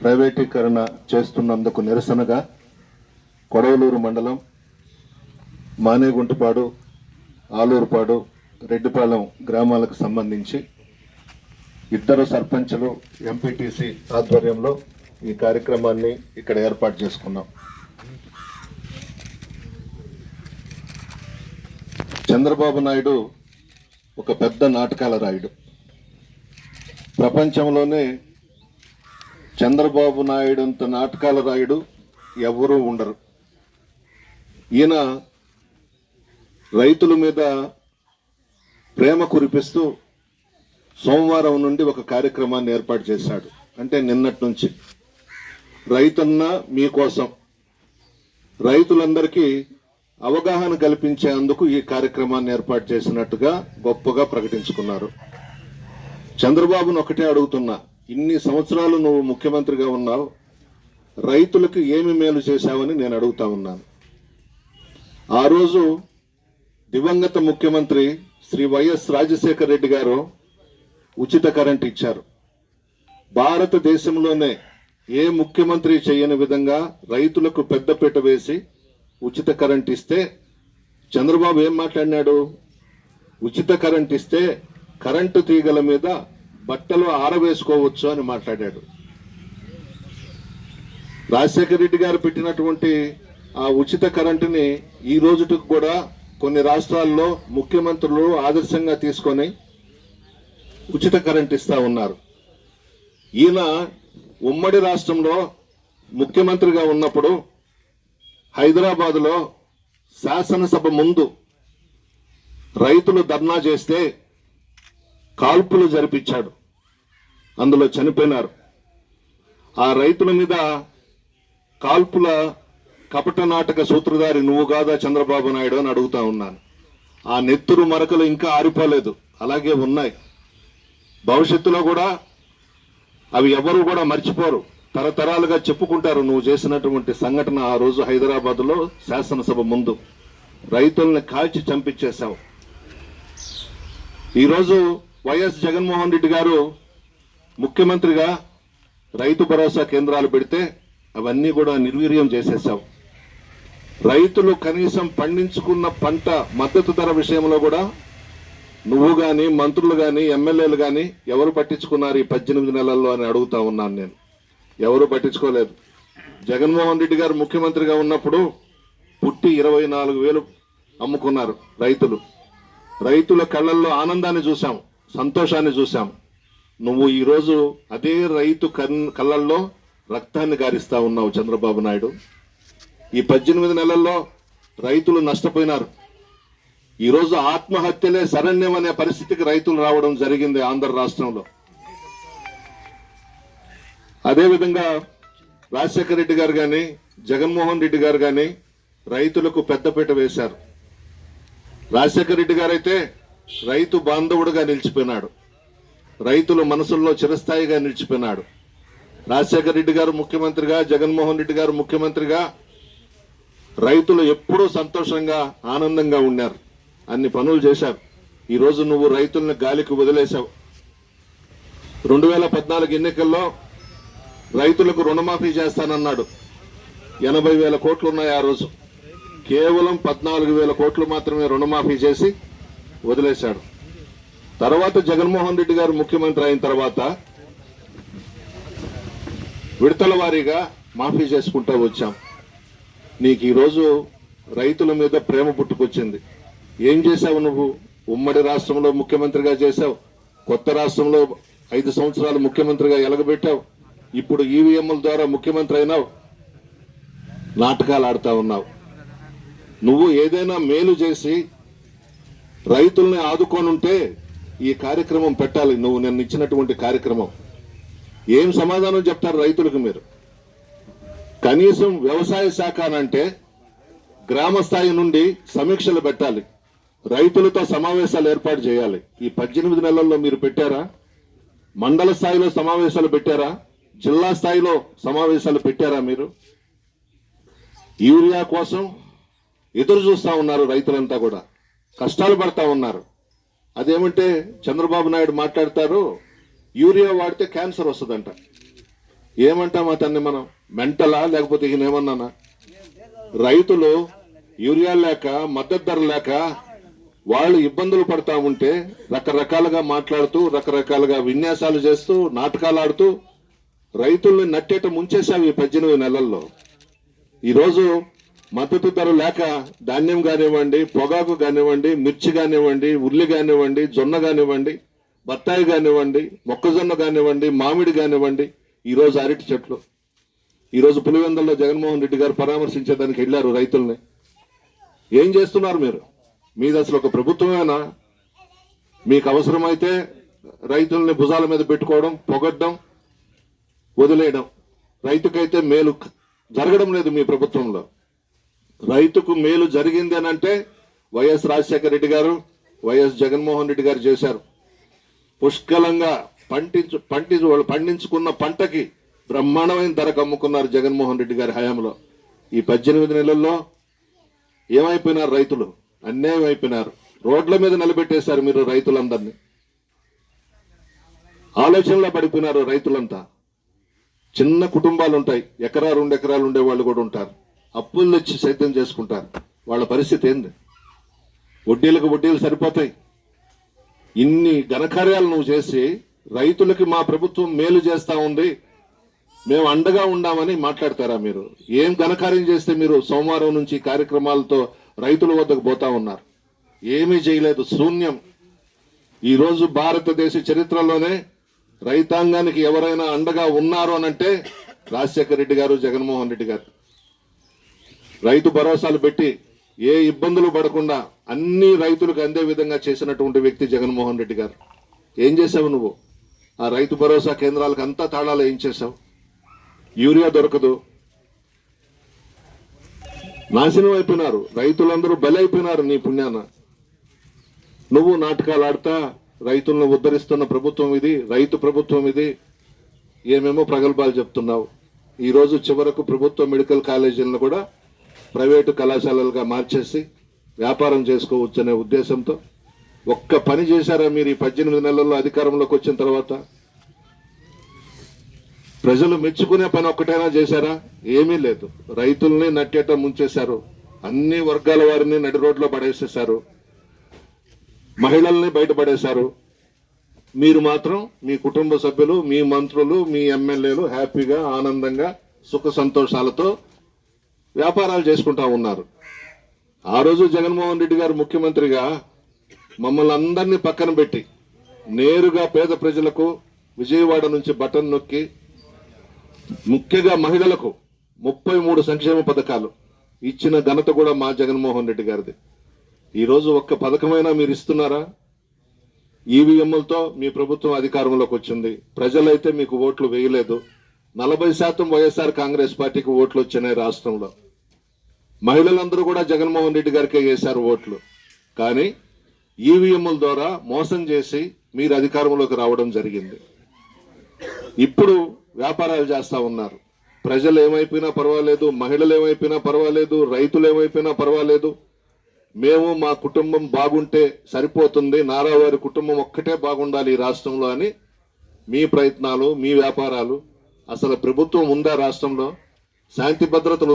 ప్రైవేటీకరణ చేస్తున్నందుకు నిరసనగా కొడవలూరు మండలం మానేగుంటపాడు ఆలూరుపాడు రెడ్డిపాలెం గ్రామాలకు సంబంధించి ఇద్దరు సర్పంచులు ఎంపీటీసీ ఆధ్వర్యంలో ఈ కార్యక్రమాన్ని ఇక్కడ ఏర్పాటు చేసుకున్నాం. చంద్రబాబు నాయుడు ఒక పెద్ద నాటకాల రాయుడు. ప్రపంచంలోనే చంద్రబాబు నాయుడు అంత నాటకాల రాయుడు ఎవరూ ఉండరు. ఈయన రైతుల మీద ప్రేమ కురిపిస్తూ సోమవారం నుండి ఒక కార్యక్రమాన్ని ఏర్పాటు చేశాడు. అంటే నిన్నటి నుంచి. రైతన్న మీకోసం రైతులందరికీ అవగాహన కల్పించేందుకు ఈ కార్యక్రమాన్ని ఏర్పాటు చేసినట్టుగా గొప్పగా ప్రకటించుకున్నారు. చంద్రబాబును ఒకటే అడుగుతున్నా. ఇన్ని సంవత్సరాలు నువ్వు ముఖ్యమంత్రిగా ఉన్నావు రైతులకు ఏమి మేలు చేశావని నేను అడుగుతా ఉన్నాను. ఆ రోజు దివంగత ముఖ్యమంత్రి శ్రీ వైఎస్ రాజశేఖర రెడ్డి గారు ఉచిత కరెంట్ ఇచ్చారు. భారతదేశంలోనే ఏ ముఖ్యమంత్రి చేయని విధంగా రైతులకు పెద్దపీట వేసి ఉచిత కరెంట్ ఇస్తే చంద్రబాబు ఏం మాట్లాడినాడు? ఉచిత కరెంట్ ఇస్తే కరెంటు తీగల మీద బట్టలు ఆరవేసుకోవచ్చు అని మాట్లాడాడు. రాజశేఖర రెడ్డి గారు పెట్టినటువంటి ఆ ఉచిత కరెంటుని ఈ రోజుటికి కూడా కొన్ని రాష్ట్రాల్లో ముఖ్యమంత్రులు ఆదర్శంగా తీసుకొని ఉచిత కరెంట్ ఇస్తా ఉన్నారు. ఈయన ఉమ్మడి రాష్ట్రంలో ముఖ్యమంత్రిగా ఉన్నప్పుడు హైదరాబాదులో శాసనసభ ముందు రైతులు ధర్నా చేస్తే కాల్పులు జరిపించాడు. అందులో చనిపోయినారు. ఆ రైతుల మీద కాల్పుల కపట నాటక సూత్రధారి నువ్వు కాదా చంద్రబాబు నాయుడు అని అడుగుతా ఉన్నాను. ఆ నెత్తురు మరకలు ఇంకా ఆరిపోలేదు. అలాగే ఉన్నాయి. భవిష్యత్తులో కూడా అవి ఎవరు కూడా మర్చిపోరు. తరతరాలుగా చెప్పుకుంటారు నువ్వు చేసినటువంటి సంఘటన ఆ రోజు హైదరాబాద్లో శాసనసభ ముందు. రైతుల్ని కాల్చి చంపించేశావు. ఈరోజు వైఎస్ జగన్మోహన్ రెడ్డి గారు ముఖ్యమంత్రిగా రైతు భరోసా కేంద్రాలు పెడితే అవన్నీ కూడా నిర్వీర్యం చేసేసాం రైతులు కనీసం పండించుకున్న పంట మద్దతు ధర విషయంలో కూడా నువ్వు కానీ మంత్రులు కానీ ఎమ్మెల్యేలు కానీ ఎవరు పట్టించుకున్నారు ఈ పద్దెనిమిది నెలల్లో అని అడుగుతా ఉన్నాను నేను. ఎవరు పట్టించుకోలేదు. జగన్మోహన్ రెడ్డి గారు ముఖ్యమంత్రిగా ఉన్నప్పుడు పుట్టి ఇరవై నాలుగు వేలు అమ్ముకున్నారు రైతులు. రైతుల కళ్ళల్లో ఆనందాన్ని చూసాము సంతోషాన్ని చూశాం. నువ్వు ఈరోజు అదే రైతు కన్ కళ్ళల్లో రక్తాన్ని గారిస్తా ఉన్నావు చంద్రబాబు నాయుడు. ఈ పద్దెనిమిది నెలల్లో రైతులు నష్టపోయినారు. ఈరోజు ఆత్మహత్యలే శరణ్యం అనే పరిస్థితికి రైతులు రావడం జరిగింది ఆంధ్ర రాష్ట్రంలో. అదేవిధంగా రాజశేఖర రెడ్డి గారు కానీ జగన్మోహన్ రెడ్డి గారు కానీ రైతులకు పెద్దపీట వేశారు. రాజశేఖర రెడ్డి గారైతే రైతు బాంధవుడుగా నిలిచిపోయినాడు. రైతుల మనసుల్లో చిరస్థాయిగా నిలిచిపోయినాడు. రాజశేఖర రెడ్డి గారు ముఖ్యమంత్రిగా జగన్మోహన్ రెడ్డి గారు ముఖ్యమంత్రిగా రైతులు ఎప్పుడూ సంతోషంగా ఆనందంగా ఉన్నారు. అన్ని పనులు చేశారు. ఈరోజు నువ్వు రైతులను గాలికి వదిలేశావు. రెండు వేల పద్నాలుగు ఎన్నికల్లో రైతులకు రుణమాఫీ చేస్తానన్నాడు. ఎనభై వేల కోట్లు ఉన్నాయి ఆ రోజు. కేవలం పద్నాలుగు వేల కోట్లు మాత్రమే రుణమాఫీ చేసి వదిలేశాడు. తర్వాత జగన్మోహన్ రెడ్డి గారు ముఖ్యమంత్రి అయిన తర్వాత విడతల వారీగా మాఫీ చేసుకుంటూ వచ్చాం. నీకు ఈరోజు రైతుల మీద ప్రేమ పుట్టుకొచ్చింది. ఏం చేశావు నువ్వు? ఉమ్మడి రాష్ట్రంలో ముఖ్యమంత్రిగా చేశావు. కొత్త రాష్ట్రంలో ఐదు సంవత్సరాలు ముఖ్యమంత్రిగా ఎలగబెట్టావు. ఇప్పుడు ఈవీఎంల ద్వారా ముఖ్యమంత్రి అయినావు. నాటకాలు ఆడుతా ఉన్నావు. నువ్వు ఏదైనా మేలు చేసి రైతుల్ని ఆదుకోనుంటే ఈ కార్యక్రమం పెట్టాలి. నువ్వు నిన్న ఇచ్చినటువంటి కార్యక్రమం. ఏం సమాధానం చెప్తారు రైతులకు మీరు? కనీసం వ్యవసాయ శాఖ అంటే గ్రామ స్థాయి నుండి సమీక్షలు పెట్టాలి. రైతులతో సమావేశాలు ఏర్పాటు చేయాలి. ఈ పద్దెనిమిది నెలల్లో మీరు పెట్టారా? మండల స్థాయిలో సమావేశాలు పెట్టారా? జిల్లా స్థాయిలో సమావేశాలు పెట్టారా మీరు? యూరియా కోసం ఎదురు చూస్తా ఉన్నారు రైతులంతా కూడా. కష్టాలు పడతా ఉన్నారు. అదేమంటే చంద్రబాబు నాయుడు మాట్లాడతారు యూరియా వాడితే క్యాన్సర్ వస్తుందంట. ఏమంటాం అతన్ని మనం? మెంటలా లేకపోతే ఈయన ఏమన్నానా? రైతులు యూరియా లేక మద్దతు ధర లేక వాళ్ళు ఇబ్బందులు పడతా ఉంటే రకరకాలుగా మాట్లాడుతూ రకరకాలుగా విన్యాసాలు చేస్తూ నాటకాలు ఆడుతూ రైతుల్ని నట్టేట ముంచేశావు ఈ పద్దెనిమిది నెలల్లో. ఈరోజు మద్దతు ధర లేక ధాన్యం కానివ్వండి పొగాకు కానివ్వండి మిర్చి కానివ్వండి ఉల్లి కానివ్వండి జొన్న కానివ్వండి బత్తాయి కానివ్వండి మొక్కజొన్న కానివ్వండి మామిడి కానివ్వండి ఈరోజు అరటి చెట్లు. ఈరోజు పులివెందుల్లో జగన్మోహన్ రెడ్డి గారు పరామర్శించేదానికి వెళ్ళారు రైతుల్ని. ఏం చేస్తున్నారు మీరు? మీది అసలు ఒక ప్రభుత్వమేనా? మీకు అవసరమైతే రైతుల్ని భుజాల మీద పెట్టుకోవడం పొగడ్డం వదిలేయడం. రైతుకైతే మేలు జరగడం లేదు మీ ప్రభుత్వంలో. రైతుకు మేలు జరిగింది అని అంటే వైఎస్ రాజశేఖర రెడ్డి గారు వైఎస్ జగన్మోహన్ రెడ్డి గారు చేశారు. పుష్కలంగా పండించు పండించు వాళ్ళు పండించుకున్న పంటకి బ్రహ్మాండమైన ధరకు అమ్ముకున్నారు జగన్మోహన్ రెడ్డి గారి హయాంలో. ఈ పద్దెనిమిది నెలల్లో ఏమైపోయినారు రైతులు? అన్యాయం అయిపోయినారు. రోడ్ల మీద నిలబెట్టేశారు మీరు రైతులందరినీ. ఆలోచనలో పడిపోయినారు రైతులంతా. చిన్న కుటుంబాలు ఉంటాయి ఎకరా రెండు ఎకరాలు ఉండే వాళ్ళు కూడా ఉంటారు. అప్పులు వచ్చి సైతం చేసుకుంటారు. వాళ్ళ పరిస్థితి ఏంది? వడ్డీలకు వడ్డీలు సరిపోతాయి. ఇన్ని ఘనకార్యాలు నువ్వు చేసి రైతులకి మా ప్రభుత్వం మేలు చేస్తా ఉంది. మేము అండగా ఉండామని మాట్లాడతారా మీరు? ఏం ఘనకార్యం చేస్తే మీరు సోమవారం నుంచి కార్యక్రమాలతో రైతుల వద్దకు పోతా ఉన్నారు? ఏమీ చేయలేదు. శూన్యం. ఈరోజు భారతదేశ చరిత్రలోనే రైతాంగానికి ఎవరైనా అండగా ఉన్నారు అనంటే రాజశేఖర రెడ్డి గారు జగన్మోహన్ రెడ్డి గారు రైతు భరోసాలు పెట్టి ఏ ఇబ్బందులు పడకుండా అన్ని రైతులకు అందే విధంగా చేసినటువంటి వ్యక్తి జగన్మోహన్ రెడ్డి గారు. ఏం చేసావు నువ్వు? ఆ రైతు భరోసా కేంద్రాలకు అంతా తాళాలు ఏం చేసావు యూరియా దొరకదు. నాశనం అయిపోయినారు. రైతులందరూ బలైపోయినారు నీ పుణ్యాన. నువ్వు నాటకాలు ఆడతా రైతులను ఉద్ధరిస్తున్న ప్రభుత్వం ఇది రైతు ప్రభుత్వం ఇది. ఏమేమో ప్రగల్భాలు చెప్తున్నావు. ఈరోజు చివరకు ప్రభుత్వ మెడికల్ కాలేజీలను కూడా ప్రైవేటు కళాశాలలుగా మార్చేసి వ్యాపారం చేసుకోవచ్చనే ఉద్దేశంతో ఒక్క పని చేశారా మీరు ఈ పద్దెనిమిది నెలల్లో అధికారంలోకి వచ్చిన తర్వాత? ప్రజలు మెచ్చుకునే పని ఒక్కటైనా చేశారా? ఏమీ లేదు. రైతుల్ని నట్టేట ముంచేశారు. అన్ని వర్గాల వారిని నడి రోడ్లో పడేసేశారు. మహిళల్ని బయటపడేశారు మీరు మాత్రం మీ కుటుంబ సభ్యులు మీ మంత్రులు మీ ఎమ్మెల్యేలు హ్యాపీగా ఆనందంగా సుఖ సంతోషాలతో వ్యాపారాలు చేసుకుంటా ఉన్నారు. ఆ రోజు జగన్మోహన్ రెడ్డి గారు ముఖ్యమంత్రిగా మమ్మల్ని అందరినీ పక్కన పెట్టి నేరుగా పేద ప్రజలకు విజయవాడ నుంచి బటన్ నొక్కి ముఖ్యంగా మహిళలకు ముప్పై మూడు సంక్షేమ పథకాలు ఇచ్చిన ఘనత కూడా మా జగన్మోహన్ రెడ్డి గారిది. ఈరోజు ఒక్క పథకమైనా మీరు ఇస్తున్నారా? ఈవీఎంలతో మీ ప్రభుత్వం అధికారంలోకి వచ్చింది. ప్రజలైతే మీకు ఓట్లు వేయలేదు. నలభై శాతం వైఎస్ఆర్ కాంగ్రెస్ పార్టీకి ఓట్లు వచ్చినాయి రాష్ట్రంలో. మహిళలందరూ కూడా జగన్మోహన్ రెడ్డి గారికే వేశారు ఓట్లు. కానీ ఈవీఎంల ద్వారా మోసం చేసి మీరు అధికారంలోకి రావడం జరిగింది. ఇప్పుడు వ్యాపారాలు చేస్తా ఉన్నారు. ప్రజలు ఏమైపోయినా పర్వాలేదు మహిళలు ఏమైపోయినా పర్వాలేదు రైతులు ఏమైపోయినా పర్వాలేదు. మేము మా కుటుంబం బాగుంటే సరిపోతుంది నారావారి కుటుంబం ఒక్కటే బాగుండాలి ఈ రాష్ట్రంలో అని మీ ప్రయత్నాలు మీ వ్యాపారాలు అసలు ప్రభుత్వం ఉందా రాష్ట్రంలో? శాంతి భద్రతలు